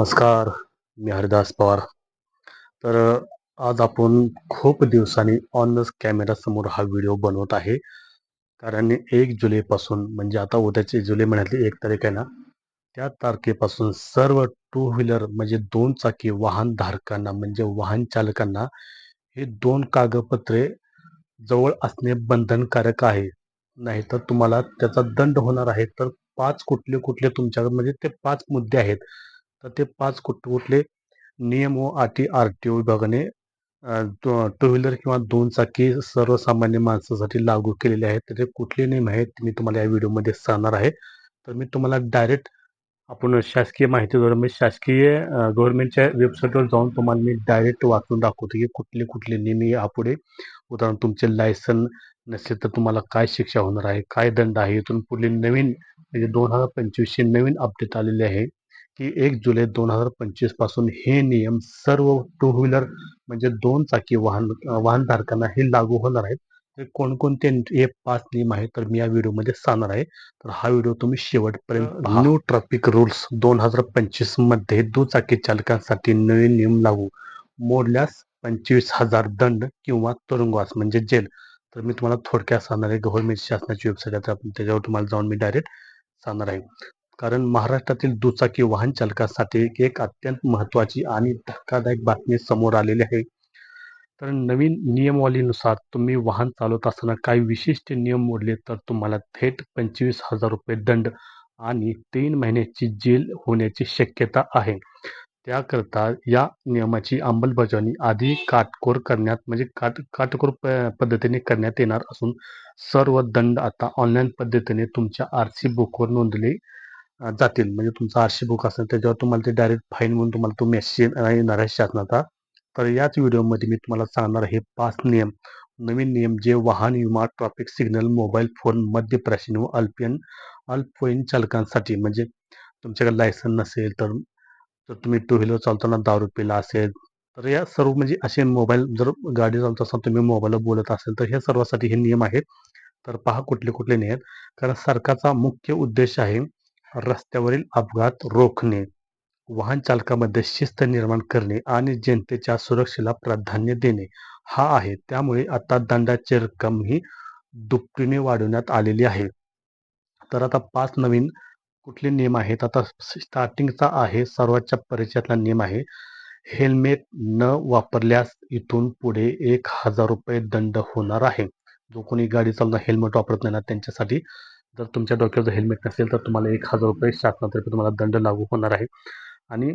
नमस्कार मी हरिदास पवार. तर आज आपण खूप दिवसांनी ऑन कॅमेरा समोर हा व्हिडिओ बनवत आहे. कारण एक जुलैपासून म्हणजे आता उद्याची जुलै महिन्यातली एक तारीख आहे ना त्या तारखेपासून सर्व टू व्हीलर म्हणजे दोन चाकी वाहन धारकांना म्हणजे वाहन चालकांना हे दोन कागदपत्रे जवळ असणे बंधनकारक आहे. नाहीतर तुम्हाला त्याचा दंड होणार आहे. तर पाच कुठले कुठले तुमच्याकडे म्हणजे ते पाच मुद्दे आहेत. तर ते पाच कुठले कुठले नियम व अटी आर टी ओ विभागाने टू व्हीलर किंवा दोन चाकी सर्वसामान्य माणसासाठी लागू केलेले आहेत. तर ते कुठले नियम आहेत मी तुम्हाला या व्हिडिओमध्ये सांगणार आहे. तर मी तुम्हाला डायरेक्ट आपण शासकीय माहितीद्वारे म्हणजे शासकीय गव्हर्नमेंटच्या वेबसाईटवर जाऊन तुम्हाला मी डायरेक्ट वाचून दाखवतो की कुठले कुठले नियम यापुढे उदाहरण तुमचे लायसन नसेल तर तुम्हाला काय शिक्षा होणार आहे काय दंड आहे? इथून पुढे नवीन म्हणजे दोन हजार पंचवीसशे नवीन अपडेट आलेले आहे. की एक जुलै दोन हजार पंचवीसपासून हे नियम सर्व टू व्हीलर म्हणजे दोन चाकी वाहन वाहनधारकांना हे लागू होणार आहेत. ते कोणकोणते हे पाच नियम आहेत तर मी या व्हिडिओमध्ये सांगणार आहे. तर हा व्हिडिओ तुम्ही शेवटपर्यंत न्यू ट्रॅफिक रूल्स दोन हजार पंचवीसमध्ये दुचाकी चालकांसाठी नवीन नियम लागू. मोडल्यास पंचवीस हजार दंड किंवा तुरुंगवास म्हणजे जेल. तर मी तुम्हाला थोडक्यात सांगणार आहे. गव्हर्नमेंट शासनाची वेबसाईट आहे आपण त्याच्यावर तुम्हाला जाऊन मी डायरेक्ट सांगणार आहे. कारण महाराष्ट्रातील दुचाकी वाहन चालकासाठी एक अत्यंत महत्त्वाची आणि धक्कादायक बातमी समोर आलेली आहे. तर नवीन नियमावलीनुसार तुम्ही वाहन चालवत असताना काही विशिष्ट नियम मोडले तर तुम्हाला थेट पंचवीस हजार रुपये दंड आणि तीन महिन्याची जेल होण्याची शक्यता आहे. त्याकरता या नियमाची अंमलबजावणी आधी काटकोर करण्यात म्हणजे काट काटकोर प पद्धतीने करण्यात येणार असून सर्व दंड आता ऑनलाईन पद्धतीने तुमच्या आर सी बुकवर नोंदले जातील. म्हणजे तुमचा आरशी बुक असेल त्याच्यावर तुम्हाला ते डायरेक्ट फाईन म्हणून तुम्हाला तो मेसेज येणार आहे शासनाचा. तर याच व्हिडिओमध्ये मी तुम्हाला सांगणार हे पाच नियम. नवीन नियम जे वाहन विमा ट्रॅफिक सिग्नल मोबाईल फोन मद्यप्राशन व अल्पियन अल्पवयीन चालकांसाठी. म्हणजे तुमच्याकडे लायसन नसेल तर जर तुम्ही टू व्हीलर चालताना दारू पिला असेल तर या सर्व म्हणजे असे मोबाईल जर गाडी चालत असताना तुम्ही मोबाईलवर बोलत असेल तर हे सर्वासाठी हे नियम आहेत. तर पहा कुठले कुठले नियम कारण सरकारचा मुख्य उद्देश आहे रस्त्यावरील अपघात रोखणे वाहन चालकामध्ये शिस्त निर्माण करणे आणि जनतेच्या सुरक्षेला प्राधान्य देणे हा आहे. त्यामुळे आता दंडाची रक्कम ही दुपटीने वाढवण्यात आलेली आहे. तर आता पाच नवीन कुठले नियम आहेत? आता स्टार्टिंगचा आहे सर्वांच्या परिचयातला नियम आहे. हेल्मेट न वापरल्यास इथून पुढे एक हजार रुपये दंड होणार आहे. जो कोणी गाडी चालवणार हेल्मेट वापरत नाही ना त्यांच्यासाठी. जर तुमच्या डोक्यावर जर हेल्मेट नसेल तर तुम्हाला एक हजार रुपये शासनातर्फे तुम्हाला दंड लागू होणार आहे. आणि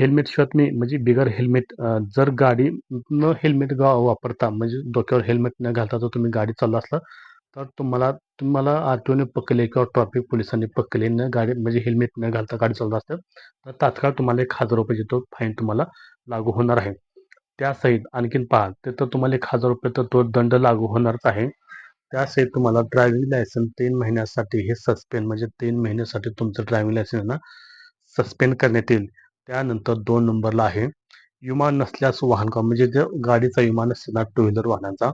हेल्मेटशिवाय तुम्ही म्हणजे बिगर हेल्मेट जर गाडी न हेल्मेट गा वापरता म्हणजे डोक्यावर हेल्मेट न घालता जर तुम्ही गाडी चालला असला तर तुम्हाला तुम्हाला आर टी ओने पकडले किंवा ट्रॅफिक पोलिसांनी पकडले न गाडी म्हणजे हेल्मेट न घालता गाडी चालवत असतं तर तात्काळ तुम्हाला एक हजार रुपयाची तो फाईन तुम्हाला लागू होणार आहे. त्यासहित आणखीन पहा ते तर तुम्हाला एक हजार रुपये तर तो दंड लागू होणारच आहे. त्यासहित तुम्हाला ड्रायव्हिंग लायसन तीन महिन्यासाठी हे सस्पेंड म्हणजे तीन महिन्यासाठी तुमचं ड्रायव्हिंग लायसन ना सस्पेंड करण्यात येईल. त्यानंतर दोन नंबरला आहे विमा नसल्यास वाहन का म्हणजे जर गाडीचा विमा नसेल ना टू व्हीलर वाहनाचा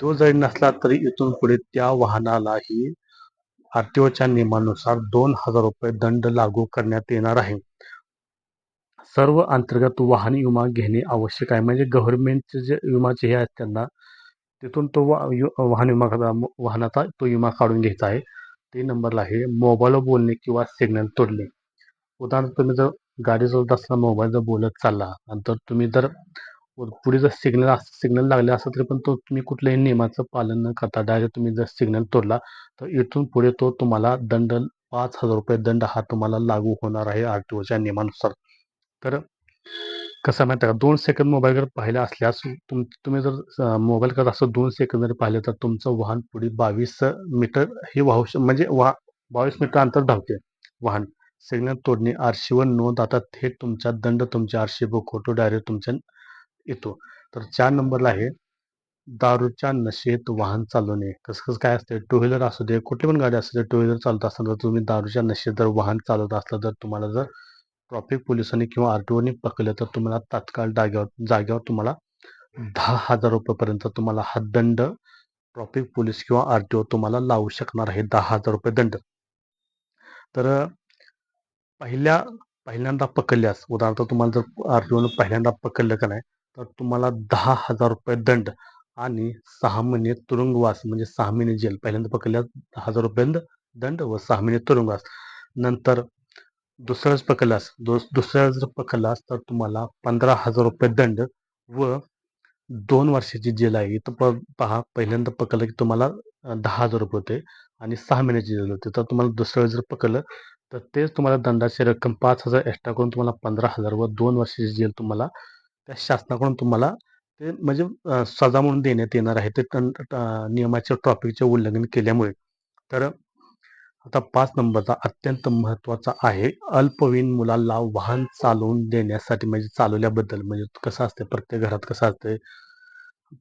तो जरी नसला तरी इथून पुढे त्या वाहनालाही आर टी ओच्या नियमानुसार दोन हजार रुपये दंड लागू करण्यात येणार आहे. सर्व अंतर्गत वाहन विमा घेणे आवश्यक आहे. म्हणजे गव्हर्नमेंटचे जे विमाचे हे आहेत त्यांना तिथून तो वाहन विमा वाहनाचा तो विमा काढून घ्यायचा आहे. ते नंबरला आहे मोबाईलवर बोलणे किंवा सिग्नल तोडणे. उदाहरणार्थ तुम्ही जर गाडी चालत असताना मोबाईल जर बोलत चालला आणि तर तुम्ही जर पुढे जर सिग्नल सिग्नल लागले असं तरी पण तो तुम्ही कुठल्याही नियमाचं पालन न करता डायरेक्ट तुम्ही जर सिग्नल तोडला तर इथून पुढे तो तुम्हाला दंड पाच हजार रुपये दंड हा तुम्हाला लागू होणार आहे आर टी ओच्या नियमानुसार. तर कसं आहे माहिती आहे का? दोन सेकंद मोबाईल जर पाहिलं असल्यास तुम तुम्ही जर मोबाईल करत असं दोन सेकंद जर पाहिलं तर तुमचं वाहन पुढे बावीस मीटर हे वाहू म्हणजे वाह बावीस मीटर अंतर धावते वाहन. सिग्नल तोडणे आरशीवर नोंद आता थेट तुमचा दंड तुमच्या आरशी बुक होतो डायरेक्ट तुमच्या येतो. तर चार नंबरला आहे दारूच्या नशेत वाहन चालवणे. कसं कसं काय असते टू व्हीलर असू दे कुठली पण गाडी असू दे टू व्हीलर चालत असताना जर तुम्ही दारूच्या नशेत जर वाहन चालवत असलं तर तुम्हाला जर ट्रॉफिक पोलिसांनी किंवा आर टी ओने पकडलं तर तुम्हाला तात्काळ जाग्यावर जाग्यावर तुम्हाला दहा हजार रुपयेपर्यंत तुम्हाला हा दंड ट्रॉफिक पोलीस किंवा आर टी ओ तुम्हाला लावू शकणार आहे दहा हजार रुपये दंड. तर पहिल्या पहिल्यांदा पकडल्यास उदाहरणार्थ तुम्हाला जर आर टी ओनं पहिल्यांदा पकडलं का नाही तर तुम्हाला दहा हजार रुपये दंड आणि सहा महिने तुरुंगवास म्हणजे सहा महिने जेल. पहिल्यांदा पकडल्यास दहा हजार रुपये दंड व सहा महिने तुरुंगवास. नंतर दुसऱ्याच पकडलास दुस जर पकडलास तर तुम्हाला पंधरा हजार रुपये दंड व दोन वर्षाची जेल आहे. इथं प पहा पहिल्यांदा पकडलं की तुम्हाला दहा हजार रुपये होते आणि सहा महिन्याची जेल होते. तर तुम्हाला दुसऱ्या जर पकडलं तर तेच तुम्हाला दंडाची रक्कम पाच हजार एक्स्ट्रा करून तुम्हाला पंधरा हजार व दोन वर्षाची जेल तुम्हाला त्या शासनाकडून तुम्हाला ते म्हणजे सजा म्हणून देण्यात येणार आहे. ते तन- नियमाचे ट्रॉफिकचे उल्लंघन केल्यामुळे. तर आता पाच नंबरचा अत्यंत महत्त्वाचा आहे. अल्पवयीन मुलाला वाहन चालवून देण्यासाठी म्हणजे चालवल्याबद्दल म्हणजे कसं असते प्रत्येक घरात कसं असते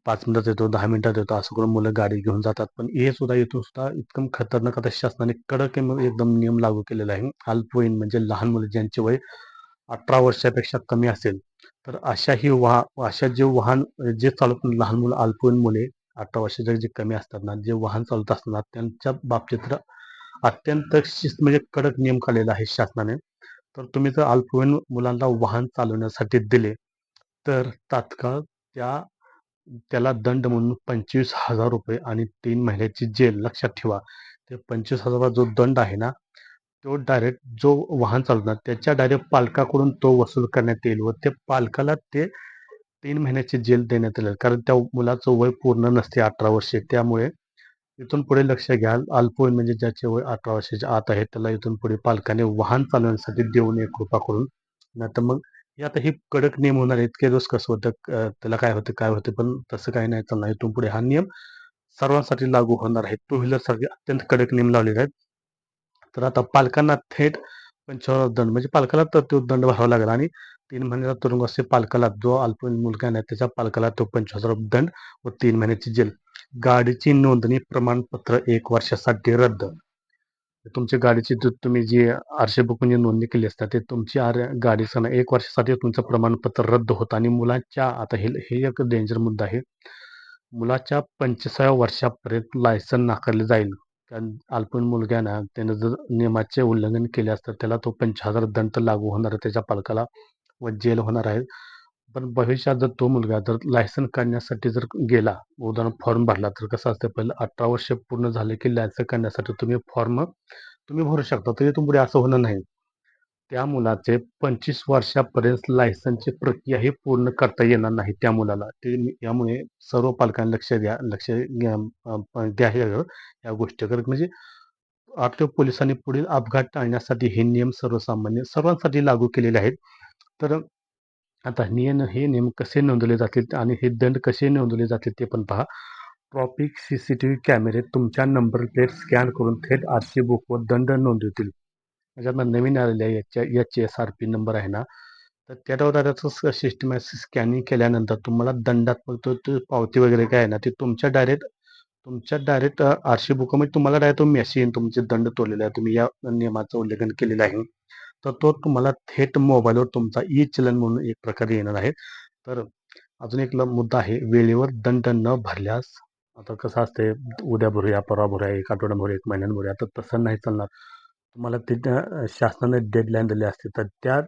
पाच मिनिटात येतो दहा मिनिटात येतो असं करून मुलं गाडी घेऊन जातात. पण हे सुद्धा येतो सुद्धा इतकं खतरनाक आता शासनाने कडक एकदम नियम लागू केलेला आहे. अल्पवयीन म्हणजे लहान मुलं ज्यांचे वय अठरा वर्षापेक्षा कमी असेल तर अशा ही वाह अशा जे वाहन जे चालवत लहान मुलं अल्पवयीन मुले अठरा वर्षाचे जे कमी असतात ना जे वाहन चालवत असतात त्यांच्या बाबतीत तर अत्यंत शिस्त म्हणजे कडक नियम काढलेला आहे शासनाने. तर तुम्ही जर अल्पवयीन मुलांना वाहन चालवण्यासाठी दिले तर तात्काळ त्या त्याला दंड म्हणून पंचवीस हजार रुपये आणि तीन महिन्याची जेल लक्षात ठेवा. ते पंचवीस हजाराचा जो दंड आहे ना तो डायरेक्ट जो वाहन चालवणार त्याच्या डायरेक्ट पालकाकडून तो वसूल करण्यात येईल व ते पालकाला ते तीन महिन्याची जेल देण्यात येईल. कारण त्या मुलाचं वय पूर्ण नसते अठरा वर्षे. त्यामुळे इथून पुढे लक्ष घ्याल. अल्पवयीन म्हणजे ज्याचे वय अठरा वर्षाच्या आत आहे त्याला इथून पुढे पालकाने वाहन चालवण्यासाठी देऊ नये कृपा करून. नाहीतर मग हे आता हे कडक नियम होणार इतके दिवस कसं होतं त्याला काय होतं काय होतं पण तसं काही नाही चालणार. इथून पुढे हा नियम सर्वांसाठी लागू होणार आहे. टू व्हीलर सारखे अत्यंत कडक नियम लावलेले आहेत. तर आता पालकांना थेट पंचावन्न दंड म्हणजे पालकाला तर तो दंड भरावा लागेल. आणि तीन महिन्याचा तुरुंग असे पालकाला जो अल्पवयीन मुलगा नाही त्याच्या पालकाला तो पंचवीस हजार दंड व तीन महिन्याची जेल. गाडीची नोंदणी प्रमाणपत्र एक वर्षासाठी रद्द. तुमच्या गाडीची तुम्ही जी आरशे बुकून नोंदणी केली असता ते तुमची आर गाडीचं एक वर्षासाठी तुमचं प्रमाणपत्र रद्द होतं आणि मुलांच्या आता हे हे एक डेंजर मुद्दा आहे. मुलाच्या पंचेसाव्या वर्षापर्यंत लायसन नाकारले जाईल. कारण अल्पवयीन मुलग्याना त्यानं जर नियमाचे उल्लंघन केले असतं त्याला तो पंच हजार दंड लागू होणार आहे त्याच्या पालकाला व जेल होणार आहे. पण भविष्यात जर तो मुलगा जर लायसन काढण्यासाठी जर गेला उदाहरण फॉर्म भरला तर कसं असतं पहिलं अठरा वर्ष पूर्ण झाले की लायसन काढण्यासाठी तुम्ही फॉर्म तुम्ही भरू शकता तरी तुम पुढे असं होणार नाही. त्या मुलाचे पंचवीस वर्षापर्यंत लायसनची प्रक्रिया ही पूर्ण करता येणार नाही त्या मुलाला. ते यामुळे सर्व पालकांनी लक्ष द्या लक्ष घ्या- द्या हे- या गोष्टीकडे म्हणजे आरटीओ पोलिसांनी पुढील अपघात टाळण्यासाठी हे नियम सर्वसामान्य सर्वांसाठी लागू केलेले आहेत. तर आता नियम हे नियम कसे नोंदवले जातील आणि हे दंड कसे नोंदवले जातील ते पण पहा. Traffic C C T V कॅमेरे तुमच्या नंबर प्लेट स्कॅन करून थेट आर सी बुकवर दंड नोंदवतील. ज्यांना नवीन आलेल्या याच्या H S R P number आहे ना तर त्याच्यावर त्याचं सिस्टम स्कॅनिंग केल्यानंतर तुम्हाला दंडात्मक तो पावती वगैरे काय आहे ना ते तुमच्या डायरेक्ट तुमच्या डायरेक्ट आरशी बुकामध्ये तुम्हाला डायरेक्ट तो मेसेज येईल तुमचे दंड तोडलेला आहे. तुम्ही या नियमाचं उल्लंघन केलेलं आहे. तर तो तुम्हाला थेट मोबाईलवर तुमचा ई चलन म्हणून एक प्रकारे येणार आहे. तर अजून एक ल- मुद्दा आहे वेळेवर दंड न भरल्यास आता कसं असते उद्या भरूया परवा भरूया एक आठवड्या भरूया एक महिन्यात भरूया तर तसं नाही चालणार. तुम्हाला ते शासनाने डेडलाईन दिली असते तर त्या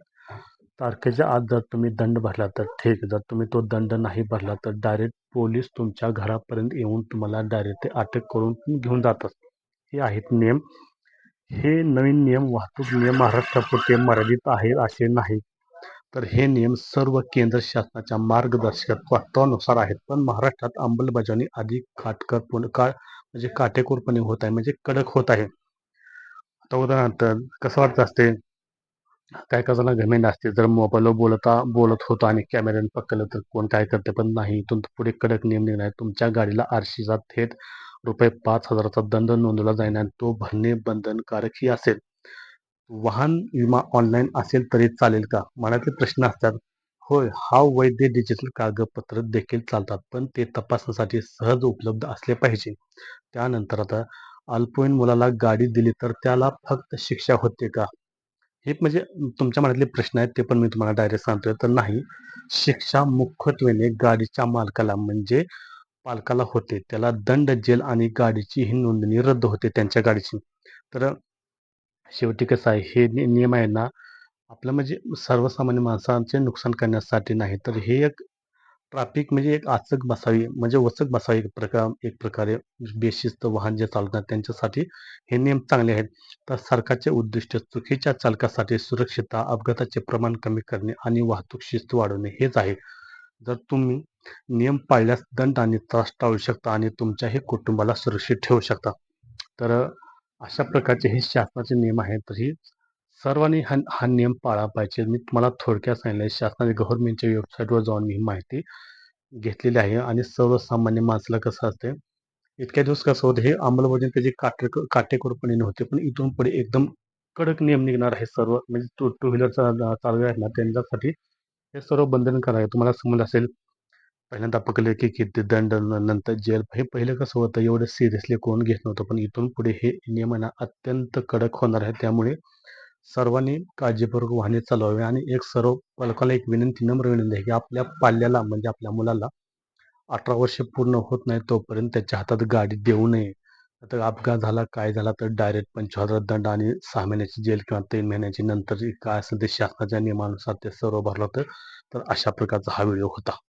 तारखेच्या आत जर तुम्ही दंड भरला तर ठीक. जर तुम्ही तो दंड नाही भरला तर डायरेक्ट पोलीस तुमच्या घरापर्यंत येऊन तुम्हाला डायरेक्ट ते अटक करून घेऊन जातात. हे आहेत नियम. हे नवीन नियम वाहतूक नियम महाराष्ट्रापुरते मर्यादित आहेत असे नाही. तर हे नियम सर्व केंद्र शासनाच्या मार्गदर्शक तत्वानुसार आहेत. पण महाराष्ट्रात अंमलबजावणी अधिक काटकरपणे का म्हणजे काटेकोरपणे होत आहे म्हणजे कडक होत आहे. आता उदाहरणार्थ कसं वाटतं असते? काय कसाला घमेंड असते. जर मोबाईलवर बोलता बोलत होता आणि कॅमेऱ्याने पकडलं तर कोण काय करते? पण नाही इथून पुढे कडक नियम निघणार आहे. तुमच्या गाडीला आरशीचा थेट रुपये पाच हजाराचा दंड नोंदवला जाईल आणि तो भरणे बंधनकारकही असेल. वाहन विमा ऑनलाईन असेल तरी चालेल का? मनातले प्रश्न असतात होय हा वैध डिजिटल कागदपत्र देखील चालतात पण ते तपासण्यासाठी सहज उपलब्ध असले पाहिजे. त्यानंतर आता अल्पवयीन मुलाला गाडी दिली तर त्याला फक्त शिक्षा होते का? हे म्हणजे तुमच्या मनातले प्रश्न आहेत ते पण मी तुम्हाला डायरेक्ट सांगतोय. तर नाही शिक्षा मुख्यत्वेने गाडीच्या मालकाला म्हणजे पालकाला होते त्याला दंड जेल आणि गाडीची ही नोंदणी रद्द होते त्यांच्या गाडीची तर शेवटी कसं आहे हे नि- नियम आहे ना आपलं म्हणजे सर्वसामान्य माणसांचे नुकसान करण्यासाठी नाही, तर हे एक ट्रॅफिक म्हणजे एक आचक बसावी म्हणजे वचक बसावी एक प्रकार एक प्रकारे बेशिस्त वाहन जे चालवतात त्यांच्यासाठी हे नियम चांगले आहेत. तर सरकारचे उद्दिष्ट चुकीच्या चालकासाठी सुरक्षितता, अपघाताचे प्रमाण कमी करणे आणि वाहतूक शिस्त वाढवणे हेच आहे. जर तुम्ही नियम पाळल्यास दंड आणि त्रास टाळू शकता आणि तुमच्याही कुटुंबाला सुरक्षित ठेवू शकता. तर अशा प्रकारचे हे शासनाचे नियम आहेत. तर ही सर्वांनी हा हा नियम पाळला पाहिजे. मी तुम्हाला थोडक्यात सांगितलं शासनाने गव्हर्नमेंटच्या वेबसाईटवर जाऊन मी ही माहिती घेतलेली आहे आणि सर्वसामान्य माणसाला कसं असते इतक्या दिवस कसं होतं हे अंमलबजावणी त्याची काटेक काटेकोरपणे नव्हते. पण इथून पुढे एकदम कडक नियम निघणार आहे सर्व म्हणजे टू टू व्हीलर चालक आहेत ना त्यांच्यासाठी हे सर्व बंधनकारक आहे. तुम्हाला समज असेल पहिल्यांदा पकडले की किती दंड नंतर जेल. हे पहिलं कसं होतं एवढं सिरियसली कोण घेत नव्हतं. पण इथून पुढे हे नियम अत्यंत कडक होणार आहे. त्यामुळे सर्वांनी काळजीपूर्वक वाहने चालवावे आणि एक सर्व पालकाला एक विनंती, नम्र विनंती आहे की आपल्या पाल्याला म्हणजे आपल्या मुलाला 18 वर्ष पूर्ण होत नाही तोपर्यंत त्याच्या हातात गाडी देऊ नये. आता अपघात झाला, काय झाला तर डायरेक्ट 25,000 दंड आणि सहा महिन्याची जेल किंवा तीन महिन्याची नंतर काय असेल ते शासनाच्या नियमानुसार ते सर्व भरलं होतं तर अशा प्रकारचा हा व्हिडिओ होता.